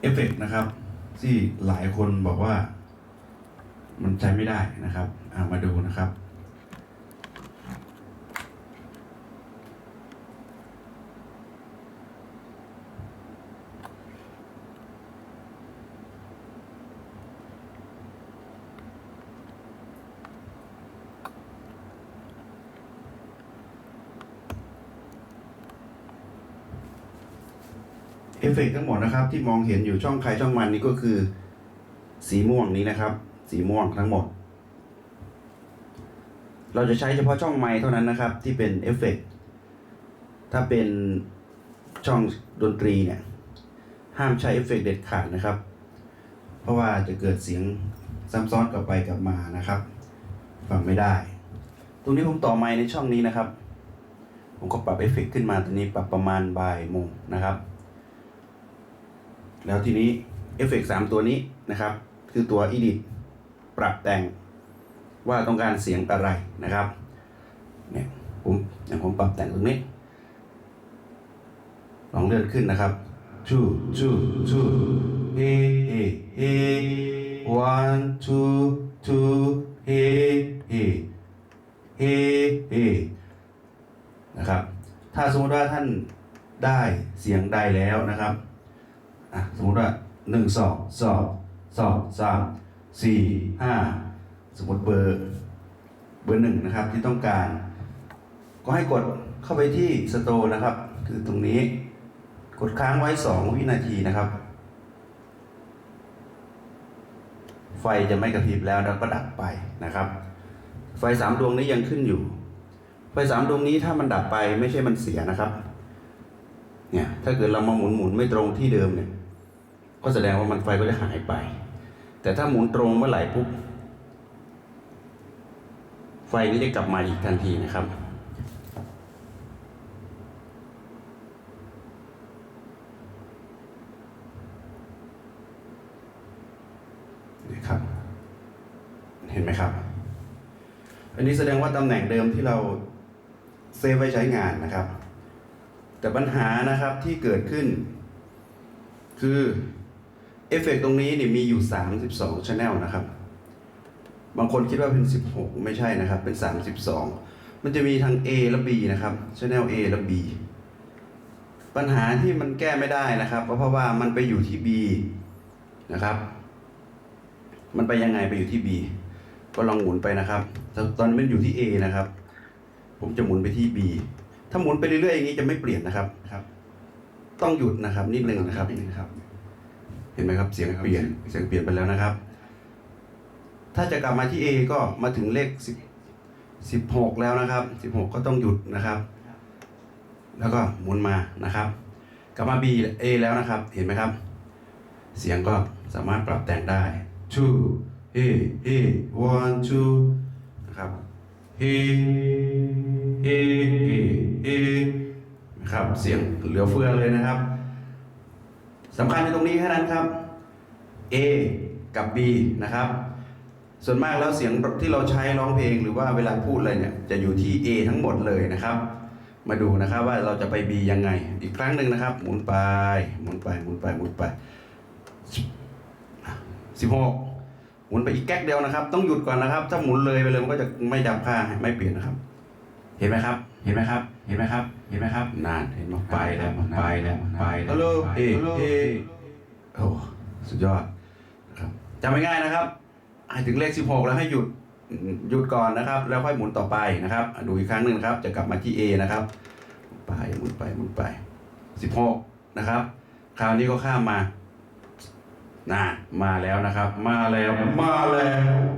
เอฟเฟกต์นะครับ ที่หลายคนบอกว่า มันใช้ไม่ได้นะครับ เอามาดูนะครับ ฟเฟกต์ทั้งหมดนะครับ ที่มองเห็นอยู่ช่องใครช่องมันนี่ก็คือ สีม่วงนี้นะครับ สีม่วงทั้งหมด เราจะใช้เฉพาะช่องไมค์เท่านั้นนะครับ ที่เป็นเอฟเฟกต์ถ้าเป็นช่องดนตรีเนี่ย ห้ามใช้เอฟเฟกต์เด็ดขาดนะครับ เพราะว่าจะเกิดเสียงซ้ำซ้อนกลับไปกลับมานะครับฟังไม่ได้ ตรงนี้ผมต่อไมค์ในช่องนี้นะครับ ผมก็ปรับเอฟเฟกต์ขึ้นมาตรงนี้ปรับประมาณบ่ายโมงนะครับ แล้วทีนี้เอฟเฟกสามตัวนี้นะครับ คือตัว Edit ปรับแต่งว่าต้องการเสียงอะไรนะครับเนี่ยผมอย่างผมปรับแต่งตรงนี้ ลองเลื่อนขึ้นนะครับชูชูชูเฮเฮเฮ one two two เฮเฮเฮเฮนะครับ ถ้าสมมติว่าท่านได้เสียงใดแล้วนะครับ อะสมมติว่าหนึ่งสองสองสองสามสี่ห้าสมมติเบอร์เบอร์หนึ่งนะครับที่ต้องการ ก็ให้กดเข้าไปที่สโตร์นะครับ คือตรงนี้กดค้างไว้สองวินาทีนะครับ ไฟจะไม่กระพริบแล้วแล้วก็ดับไปนะครับ ไฟสามดวงนี้ยังขึ้นอยู่ ไฟสามดวงนี้ถ้ามันดับไปไม่ใช่มันเสียนะครับเนี่ยถ้าเกิดเรามาหมุนหมุนไม่ตรงที่เดิมเนี่ย ก็แสดงว่ามันไฟก็จะหายไป แต่ถ้าหมุนตรงเมื่อไหร่ปุ๊บไฟนี้จะกลับมาอีกทันทีนะครับนี่ครับ เห็นไหมครับ อันนี้แสดงว่าตำแหน่งเดิมที่เราเซฟไว้ใช้งานนะครับ แต่ปัญหานะครับที่เกิดขึ้น คือ เอฟเฟกต์ตรงนี้เนี่ยมีอยู่ 32 channel นะครับ บางคนคิดว่าเป็น 16 ไม่ใช่นะครับ เป็น 32 มันจะมีทั้ง A และ B นะครับ channel A และ B ปัญหาที่มันแก้ไม่ได้นะครับ ก็เพราะว่ามันไปอยู่ที่ B นะครับ มันไปยังไงไปอยู่ที่ B ก็ลองหมุนไปนะครับ ตอนนี้มันอยู่ที่ A นะครับ ผมจะหมุนไปที่ B ถ้าหมุนไปเรื่อยๆอย่างนี้จะไม่เปลี่ยนนะครับครับ ต้องหยุดนะครับนิดนึงนะครับนิดนึงครับ ห็นไหมครับเสียงเปลี่ยนเสียงเปลี่ยนไปแล้วนะครับ ถ้าจะกลับมาที่ A ก็มาถึงเลขสิบสิบหกแล้วนะครับสิบหกก็ต้องหยุดนะครับ แล้วก็หมุนมานะครับ กลับมา B A แล้วนะครับ เห็นไหมครับ เสียงก็สามารถปรับแต่งได้ two he he one two นะครับ he he he he นะครับเสียงเหลือเฟือเลยนะครับ สำคัญในตรงนี้แค่นั้นครับ A กับ B นะครับ ส่วนมากแล้วเสียงที่เราใช้ร้องเพลงหรือว่าเวลาพูดอะไรเนี่ยจะอยู่ที่ A ทั้งหมดเลยนะครับ มาดูนะครับว่าเราจะไป B ยังไง อีกครั้งหนึ่งนะครับ หมุนไป หมุนไปหมุนไปหมุนไปสิบหกหมุนไปอีกแก๊กเดียวนะครับ ต้องหยุดก่อนนะครับ ถ้าหมุนเลยไปเลยมันก็จะไม่จำค่าไม่เปลี่ยนนะครับ เห็นไหมครับ เห็นไหมครับ เห็นไหมครับ เห็นไหมครับ นานเห็นไหมไปแล้วไปแล้วไปแล้วฮัลโหลเอเอโอ้สุดยอดนะครับจำไม่ง่ายนะครับให้ถึงเลขสิบหกแล้วให้หยุดหยุดก่อนนะครับ แล้วค่อยหมุนต่อไปนะครับอะดูอีกครั้งหนึ่งนะครับ จะกลับมาที่ A นะครับ ไปหมุนไปหมุนไปสิบหกนะครับ คราวนี้ก็ข้ามมาน่ามาแล้วนะครับ มาแล้วมาแล้ว